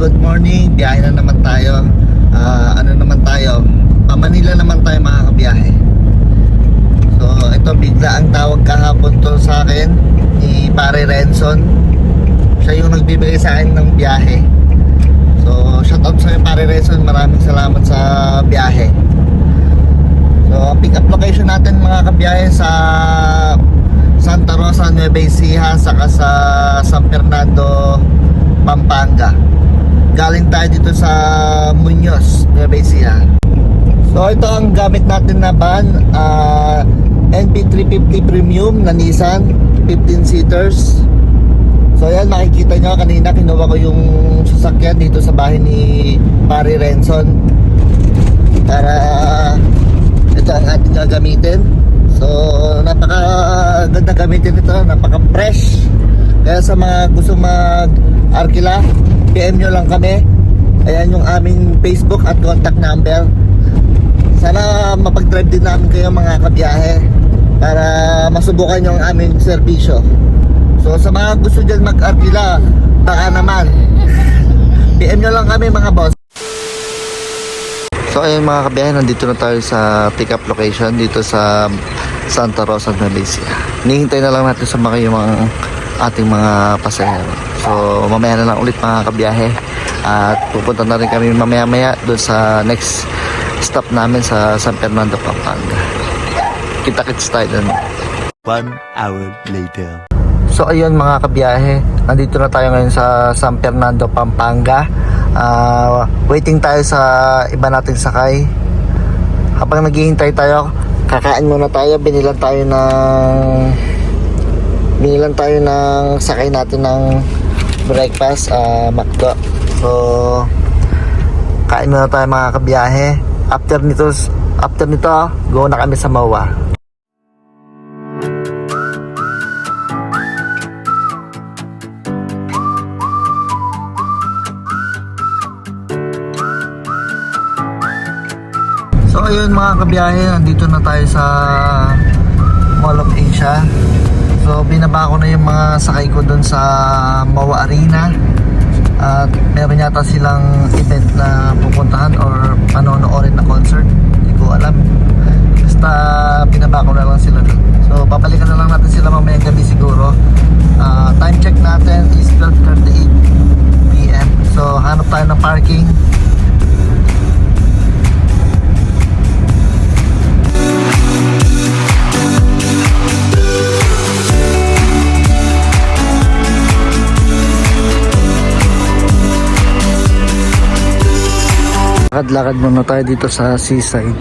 good morning. Biyahe na naman tayo. Ah, ano naman tayo? Pa Manila naman tayo mga. So, ito bigla ang tawag kahapon to sa akin ni Pare Renson. Siya yung nagbibigay sa akin ng biyahe. So, shout out sa Pare Renson. Maraming salamat sa biyahe. So, pick up location natin mga kabiyahe sa Santa Rosa, Nueva Ecija, saka sa San Fernando, Pampanga. Galing tayo dito sa Muñoz, Nueva Ecija. So ito ang gamit natin na van, ah, NP350 Premium na Nissan, 15 seaters. So yan makikita nyo kanina kinuha ko yung sasakyan dito sa bahay ni Pare Renson para ito ang ating gagamitin. So napaka ganda gamitin ito, napaka fresh. Kaya sa mga gusto mag arkila, PM nyo lang kami. Ayan yung aming Facebook at contact number. Sana mapag-drive din namin kayo mga kabiyahe para masubukan yung aming serbisyo. So sa mga gusto dyan mag-arkila, baka naman. PM nyo lang kami mga boss. So ayun mga kabiyahe, nandito na tayo sa pick-up location dito sa Santa Rosa, Malaysia. Nihintay na lang natin sa mga yung mga ating mga pasahero. So mamaya na lang ulit mga kabiyahe at pupunta na rin kami mamaya-maya doon sa next stop namin sa San Fernando, Pampanga. Kita-kits tayo doon. One hour later. So ayun mga kabiyahe, nandito na tayo ngayon sa San Fernando, Pampanga. Ah, waiting tayo sa iba nating sakay. Habang naghihintay tayo, kakain muna tayo, binilan tayo ng binilan tayo ng sakay natin ng breakfast, ah, McDo. So kain muna tayo mga kabiyahe. After nito, after nito, go na kami sa Mawa. So ayun mga kabiyahe, nandito na tayo sa Mall of Asia. So binaba ko na yung mga sakay ko doon sa Mawa Arena. At meron yata silang event na pupuntahan or panonoorin na concert. Hindi ko alam. Basta binaba ko na lang sila doon. So babalikan na lang natin sila mamaya gabi siguro. Ah, time check natin is 12.38 PM. So hanap tayo ng parking. Lakad-lakad muna tayo dito sa seaside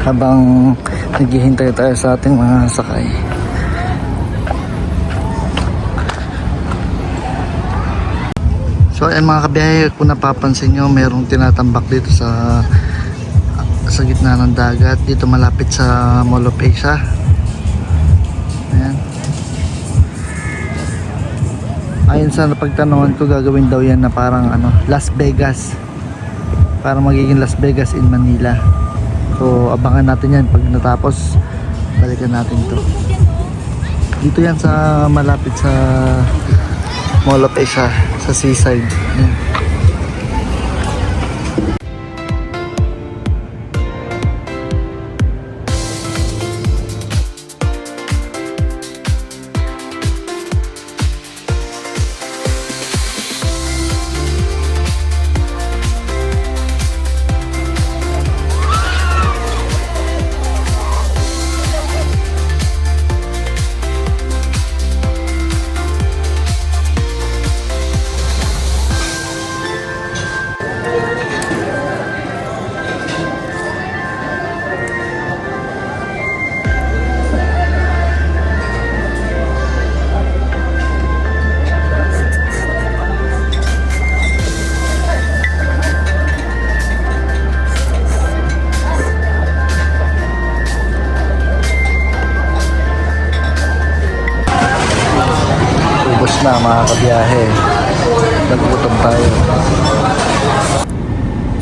habang naghihintay tayo sa ating mga sakay. So ayan mga kabiyahe, kung napapansin nyo, merong tinatambak dito sa sa gitna ng dagat, dito malapit sa Mall of Asia. Ayan. Ayon sa napagtanungan ko, gagawin daw yan na parang ano, Las Vegas para magiging Las Vegas in Manila. So abangan natin yan pag natapos balikan natin to. Dito yan sa malapit sa Mall of Asia sa seaside. Yan.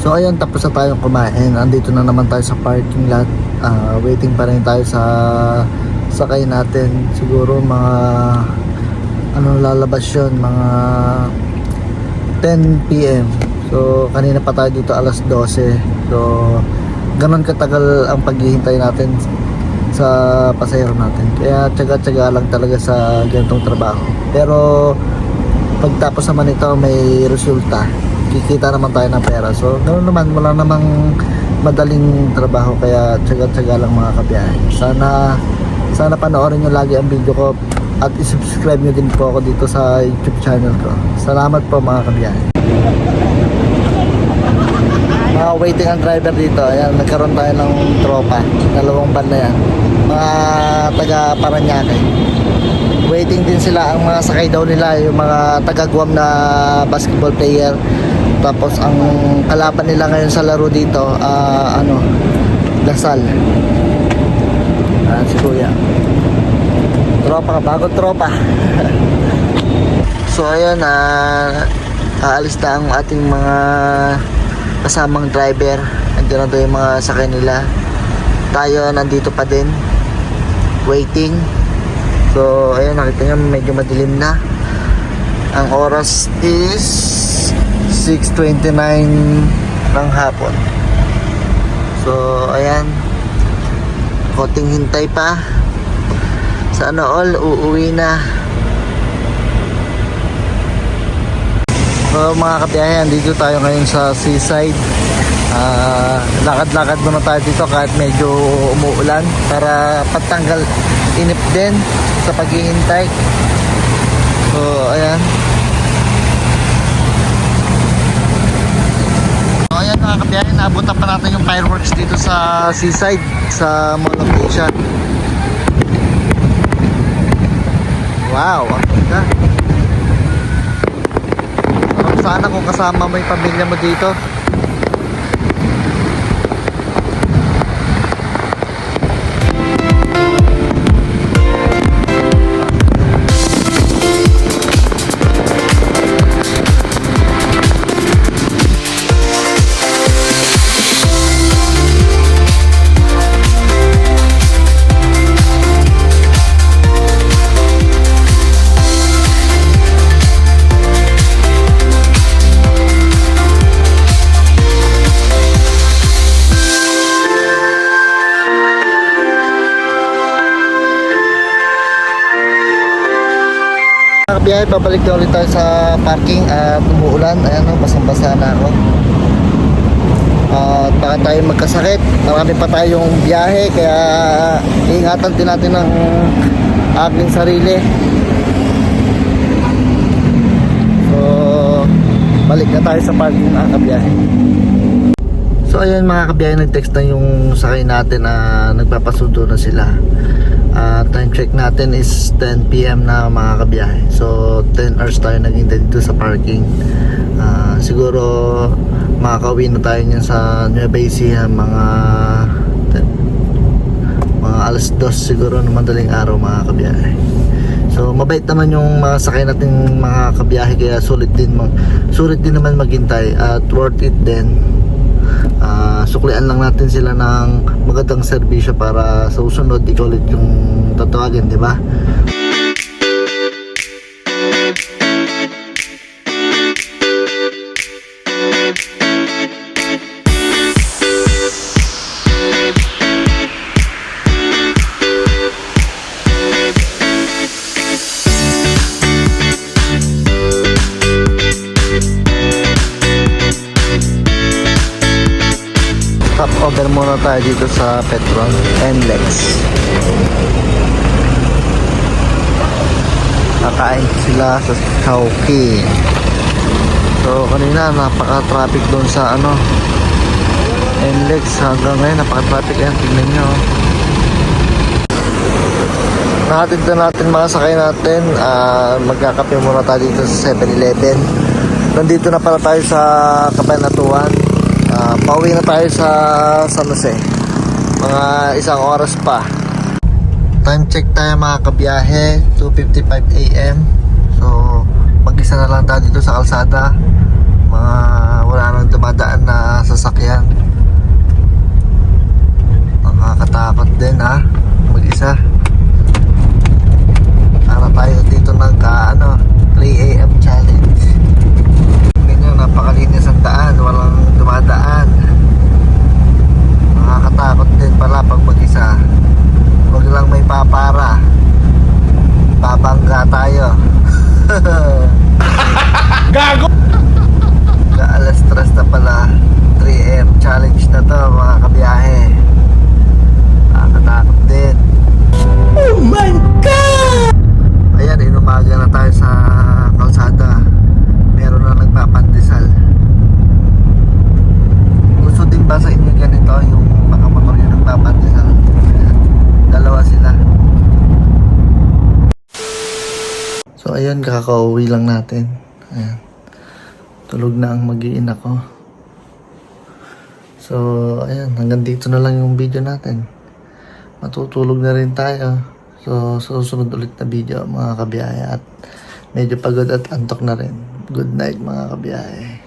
So ayun, tapos na tayong kumain. Andito na naman tayo sa parking lot. Ah, waiting pa rin tayo sa sakay natin. Siguro mga ano lalabas yun, mga 10 p.m. So kanina pa tayo dito alas 12. So ganun katagal ang paghihintay natin sa pasahero natin. Kaya tsaga-tsaga lang talaga sa ganitong trabaho. Pero pagtapos naman ito may resulta. Kikita naman tayo ng pera. So ganoon naman wala namang madaling trabaho kaya tsaga-tsaga lang mga kabiyahe. Sana sana panoorin nyo lagi ang video ko at isubscribe nyo din po ako dito sa YouTube channel ko. Salamat po mga kabiyahe. Mga waiting ang driver dito. Ayan, nagkaroon tayo ng tropa. Dalawang van na yan. Mga taga Paranaque. Waiting din sila. Ang mga sakay daw nila, yung mga taga Guam na basketball player. Tapos ang kalaban nila ngayon sa laro dito, ah, ano, Dasal. Ah, si Kuya. Tropa bagong tropa. so ayun, ah, aalis na ang ating mga kasamang driver. Andiyan na daw yung mga sakay nila. Tayo nandito pa din. Waiting. So, ayun, nakita nyo medyo madilim na. Ang oras is 6.29 ng hapon. So, ayan. Konting hintay pa. Sana all uuwi na. So mga kabiyahe, andito tayo ngayon sa seaside. Ah, lakad-lakad muna tayo dito kahit medyo umuulan para patanggal inip din sa paghihintay. So, ayan. So, ayan mga kabiyahe, naabutan pa natin yung fireworks dito sa seaside, sa Mall of Asia. Wow, ang ganda. Sana kung kasama mo yung pamilya mo dito. Mga kabiyahe, babalik na ulit tayo sa parking at umuulan. Ayan o, basang-basa na ako. At baka tayo magkasakit. Marami pa tayong biyahe, kaya ingatan din natin ang ating sarili. So, balik na tayo sa parking mga kabiyahe. So ayun mga kabiyahe, nag-text na yung sakay natin na nagpapasundo na sila. Ah, time check natin is 10pm na mga kabiyahe. So 10 hours tayo naghintay dito sa parking. Ah, siguro makakauwi na tayo niyan sa Nueva Ecija mga mga alas 2 siguro ng madaling araw mga kabiyahe. So mabait naman yung mga sakay nating mga kabiyahe kaya sulit din mag, sulit din naman maghintay at worth it din Ah, suklian lang natin sila ng magandang serbisyo para sa susunod ikaw ulit yung tatawagin, di ba? Dito sa Petron NLEX. Nakain sila sa Chowking. So kanina napaka-traffic doon sa ano NLEX hanggang ngayon napaka-traffic ayan tingnan nyo. Nahatid na natin mga sakay natin. Ah, magkakape muna tayo dito sa 7-Eleven. Nandito na pala tayo sa Kabanatuan. Ah, pauwi na tayo sa San Jose. Mga isang oras pa. Time check tayo mga kabiyahe, 2.55 a.m. So, mag-isa na lang tayo dito sa kalsada. Mga wala nang dumadaan na sasakyan. Nakakatakot din ha, ayun, kakauwi lang natin. Ayan. Tulog na ang mag-iina ko. So, ayan, hanggang dito na lang yung video natin. Matutulog na rin tayo. So, susunod ulit na video mga kabiyahe at medyo pagod at antok na rin. Good night mga kabiyahe.